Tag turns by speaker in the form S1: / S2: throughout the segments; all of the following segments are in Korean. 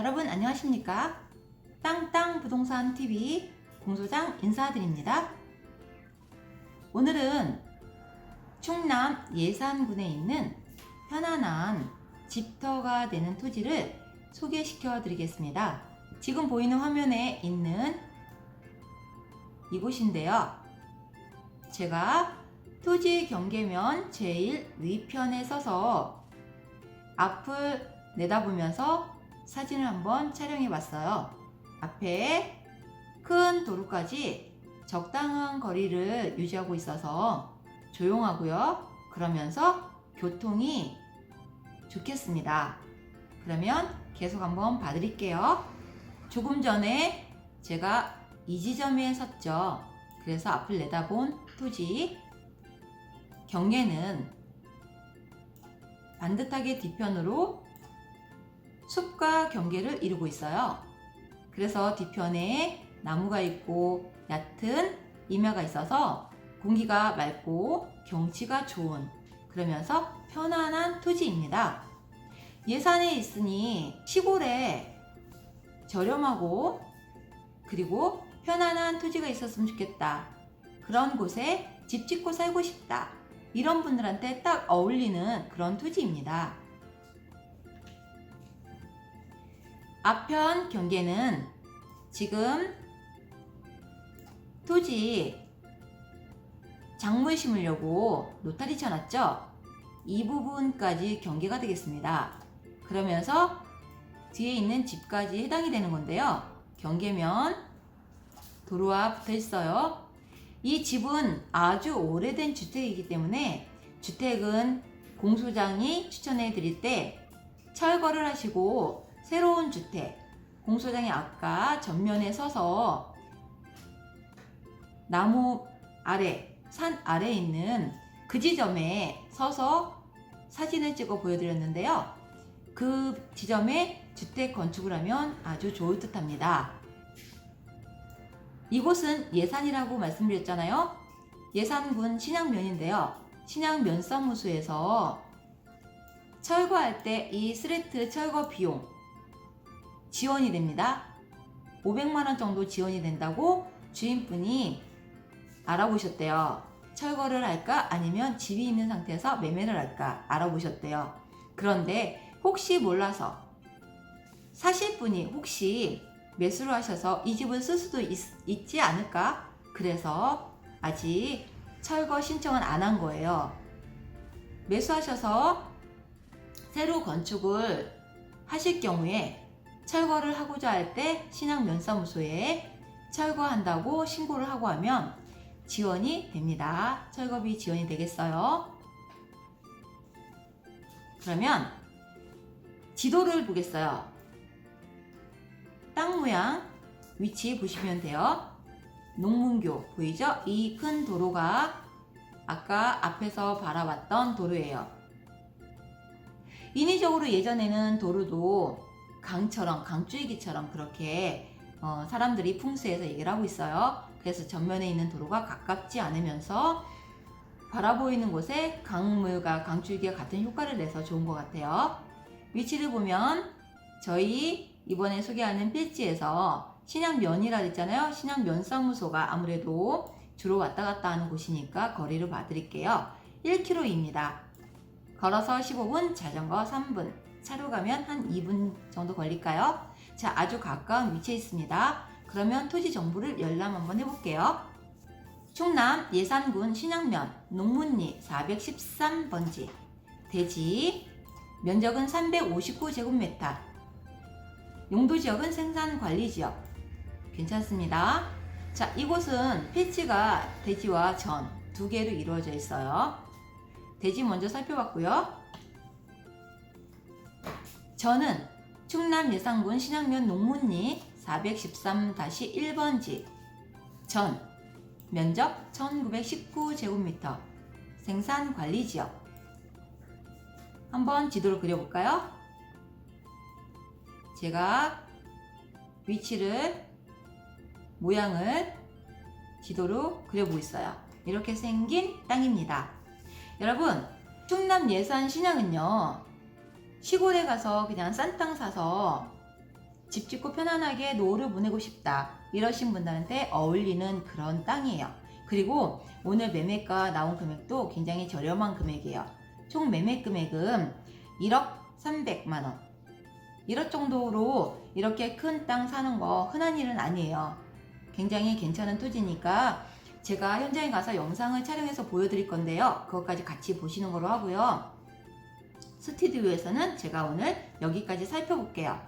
S1: 여러분 안녕하십니까? 땅땅 부동산 TV 공소장 인사드립니다. 오늘은 충남 예산군에 있는 편안한 집터가 되는 토지를 소개시켜 드리겠습니다. 지금 보이는 화면에 있는 이곳인데요. 제가 토지 경계면 제일 위편에 서서 앞을 내다보면서 사진을 한번 촬영해 봤어요. 앞에 큰 도로까지 적당한 거리를 유지하고 있어서 조용하고요. 그러면서 교통이 좋겠습니다. 그러면 계속 한번 봐드릴게요. 조금 전에 제가 이 지점에 섰죠. 그래서 앞을 내다본 토지 경계는 반듯하게 뒤편으로 숲과 경계를 이루고 있어요. 그래서 뒤편에 나무가 있고 얕은 임야가 있어서 공기가 맑고 경치가 좋은 그러면서 편안한 토지입니다. 예산에 있으니 시골에 저렴하고 그리고 편안한 토지가 있었으면 좋겠다. 그런 곳에 집 짓고 살고 싶다. 이런 분들한테 딱 어울리는 그런 토지입니다. 앞편 경계는 지금 토지 작물 심으려고 노타리 쳐놨죠? 이 부분까지 경계가 되겠습니다. 그러면서 뒤에 있는 집까지 해당이 되는 건데요. 경계면 도로와 붙어 있어요. 이 집은 아주 오래된 주택이기 때문에 주택은 공소장이 추천해 드릴 때 철거를 하시고 새로운 주택, 공소장이 아까 전면에 서서 나무 아래, 산 아래에 있는 그 지점에 서서 사진을 찍어 보여드렸는데요. 그 지점에 주택 건축을 하면 아주 좋을 듯 합니다. 이곳은 예산이라고 말씀드렸잖아요. 예산군 신양면인데요. 신양면사무소에서 철거할 때 이 스레트 철거 비용 지원이 됩니다. 500만 원 정도 지원이 된다고 주인분이 알아보셨대요. 철거를 할까 아니면 집이 있는 상태에서 매매를 할까 알아보셨대요. 그런데 혹시 몰라서 사실 분이 혹시 매수를 하셔서 이 집을 쓸 수도 있, 지 않을까? 그래서 아직 철거 신청은 안 한 거예요. 매수하셔서 새로 건축을 하실 경우에 철거를 하고자 할 때 신앙면사무소에 철거한다고 신고를 하고 하면 지원이 됩니다. 철거비 지원이 되겠어요. 그러면 지도를 보겠어요. 땅 모양 위치 보시면 돼요. 농문교 보이죠? 이 큰 도로가 아까 앞에서 바라봤던 도로예요. 인위적으로 예전에는 도로도 강처럼 강줄기처럼 그렇게 어, 사람들이 풍수에서 얘기를 하고 있어요. 그래서 전면에 있는 도로가 가깝지 않으면서 바라보이는 곳에 강물과 강줄기가 같은 효과를 내서 좋은 것 같아요. 위치를 보면 저희 이번에 소개하는 필지에서 신양면이라 했잖아요. 신양면사무소가 아무래도 주로 왔다 갔다 하는 곳이니까 거리를 봐드릴게요. 1km입니다. 걸어서 15분, 자전거 3분, 차로 가면 한 2분 정도 걸릴까요? 자, 아주 가까운 위치에 있습니다. 그러면 토지 정보를 열람 한번 해볼게요. 충남 예산군 신양면 농문리 413번지 대지 면적은 359제곱미터 용도 지역은 생산 관리 지역 괜찮습니다. 자, 이곳은 필지가 대지와 전 두 개로 이루어져 있어요. 대지 먼저 살펴봤고요. 저는 충남 예산군 신양면 농문리 413-1번지 전 면적 1919제곱미터 생산 관리 지역 한번 지도를 그려볼까요? 제가 위치를 모양을 지도로 그려보고 있어요. 이렇게 생긴 땅입니다. 여러분, 충남 예산 신양은요, 시골에 가서 그냥 싼 땅 사서 집 짓고 편안하게 노후를 보내고 싶다. 이러신 분들한테 어울리는 그런 땅이에요. 그리고 오늘 매매가 나온 금액도 굉장히 저렴한 금액이에요. 총 매매 금액은 1억 300만 원. 1억 정도로 이렇게 큰 땅 사는 거 흔한 일은 아니에요. 굉장히 괜찮은 토지니까 제가 현장에 가서 영상을 촬영해서 보여드릴 건데요. 그것까지 같이 보시는 거로 하고요. 스튜디오에서는 제가 오늘 여기까지 살펴볼게요.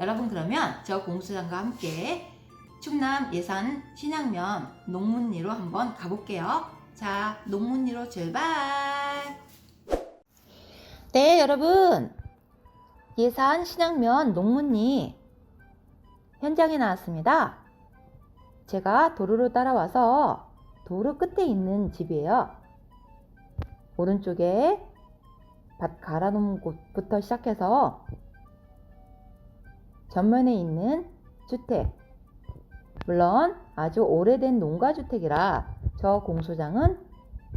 S1: 여러분 그러면 저 공수장과 함께 충남 예산 신양면 농문리로 한번 가볼게요. 자, 농문리로 출발! 네, 여러분. 예산 신양면 농문리 현장에 나왔습니다. 제가 도로로 따라와서 도로 끝에 있는 집이에요. 오른쪽에 밭 갈아 놓은 곳부터 시작해서 전면에 있는 주택. 물론 아주 오래된 농가주택이라 저 공소장은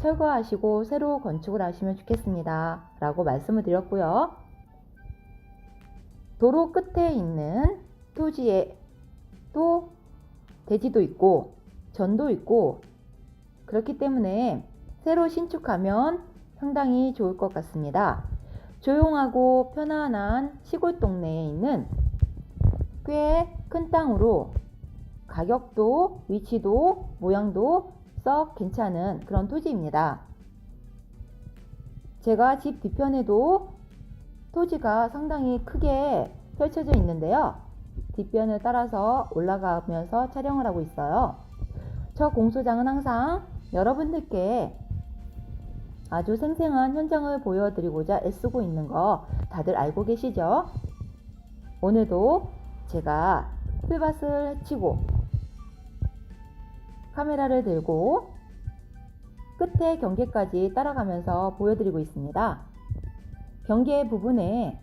S1: 철거하시고 새로 건축을 하시면 좋겠습니다. 라고 말씀을 드렸고요. 도로 끝에 있는 토지에 또 대지도 있고 전도 있고 그렇기 때문에 새로 신축하면 상당히 좋을 것 같습니다. 조용하고 편안한 시골 동네에 있는 꽤 큰 땅으로 가격도 위치도 모양도 썩 괜찮은 그런 토지입니다. 제가 집 뒤편에도 토지가 상당히 크게 펼쳐져 있는데요. 뒷변을 따라서 올라가면서 촬영을 하고 있어요. 저 공소장은 항상 여러분들께 아주 생생한 현장을 보여드리고자 애쓰고 있는 거 다들 알고 계시죠? 오늘도 제가 풀밭을 헤치고 카메라를 들고 끝에 경계까지 따라가면서 보여드리고 있습니다. 경계 부분에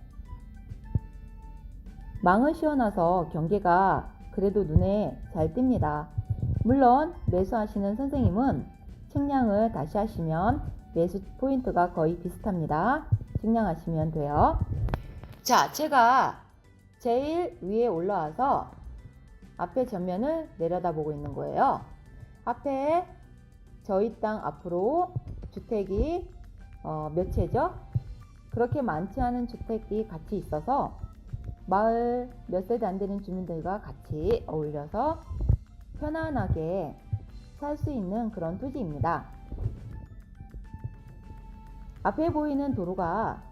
S1: 망을 씌워놔서 경계가 그래도 눈에 잘 띕니다. 물론 매수하시는 선생님은 측량을 다시 하시면 매수 포인트가 거의 비슷합니다. 측량하시면 돼요. 자, 제가 제일 위에 올라와서 앞에 전면을 내려다보고 있는 거예요. 앞에 저희 땅 앞으로 주택이 어, 몇 채죠? 그렇게 많지 않은 주택이 같이 있어서 마을 몇 세대 안 되는 주민들과 같이 어울려서 편안하게 살 수 있는 그런 토지입니다. 앞에 보이는 도로가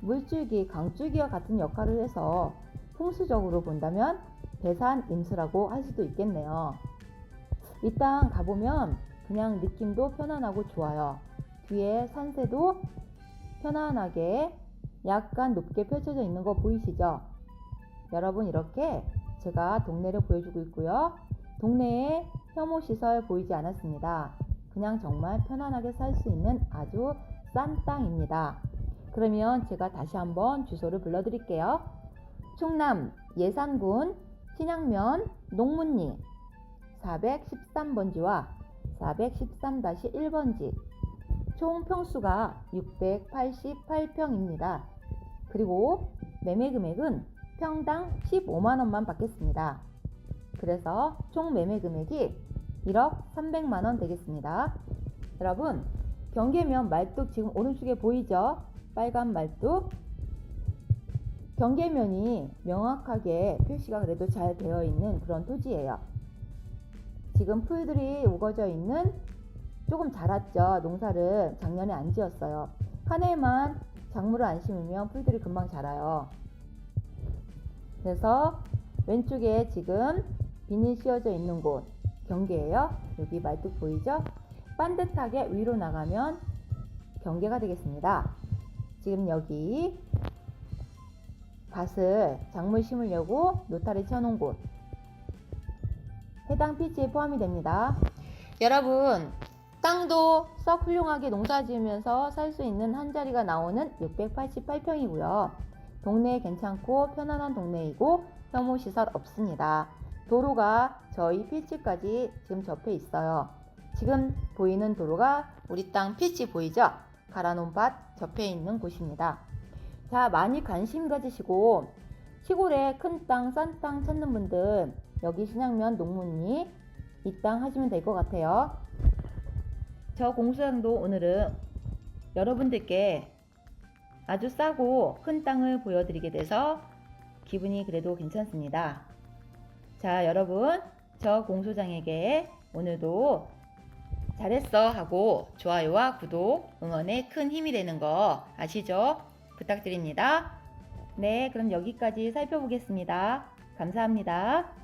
S1: 물줄기, 강줄기와 같은 역할을 해서 풍수적으로 본다면 배산 임수라고 할 수도 있겠네요. 이 땅 가보면 그냥 느낌도 편안하고 좋아요. 뒤에 산세도 편안하게 약간 높게 펼쳐져 있는 거 보이시죠? 여러분 이렇게 제가 동네를 보여주고 있고요. 동네에 혐오 시설 보이지 않았습니다. 그냥 정말 편안하게 살 수 있는 아주 싼 땅입니다. 그러면 제가 다시 한번 주소를 불러드릴게요. 충남 예산군 신양면 농문리 413번지와 413-1번지 총 평수가 688평입니다. 그리고 매매 금액은 평당 15만원만 받겠습니다. 그래서 총 매매 금액이 1억 300만원 되겠습니다. 여러분, 경계면 말뚝 지금 오른쪽에 보이죠? 빨간 말뚝. 경계면이 명확하게 표시가 그래도 잘 되어 있는 그런 토지예요. 지금 풀들이 우거져 있는 조금 자랐죠. 농사를 작년에 안 지었어요. 한 해만 작물을 안 심으면 풀들이 금방 자라요. 그래서 왼쪽에 지금 비닐 씌워져 있는 곳 경계예요. 여기 말뚝 보이죠? 반듯하게 위로 나가면 경계가 되겠습니다. 지금 여기 밭을 작물 심으려고 노타리 쳐놓은 곳 해당 피지에 포함이 됩니다. 여러분 땅도 썩 훌륭하게 농사 지으면서 살 수 있는 한 자리가 나오는 688평이고요. 동네 괜찮고 편안한 동네이고 혐오 시설 없습니다. 도로가 저희 필지까지 지금 접해 있어요. 지금 보이는 도로가 우리 땅 필지 보이죠? 갈아놓은 밭 접해 있는 곳입니다. 자, 많이 관심 가지시고 시골에 큰 땅, 싼 땅 찾는 분들 여기 신양면 농문이 이땅 하시면 될 것 같아요. 저 공수장도 오늘은 여러분들께 아주 싸고 큰 땅을 보여드리게 돼서 기분이 그래도 괜찮습니다. 자, 여러분, 저 공소장에게 오늘도 잘했어 하고 좋아요와 구독, 응원에 큰 힘이 되는 거 아시죠? 부탁드립니다. 네, 그럼 여기까지 살펴보겠습니다. 감사합니다.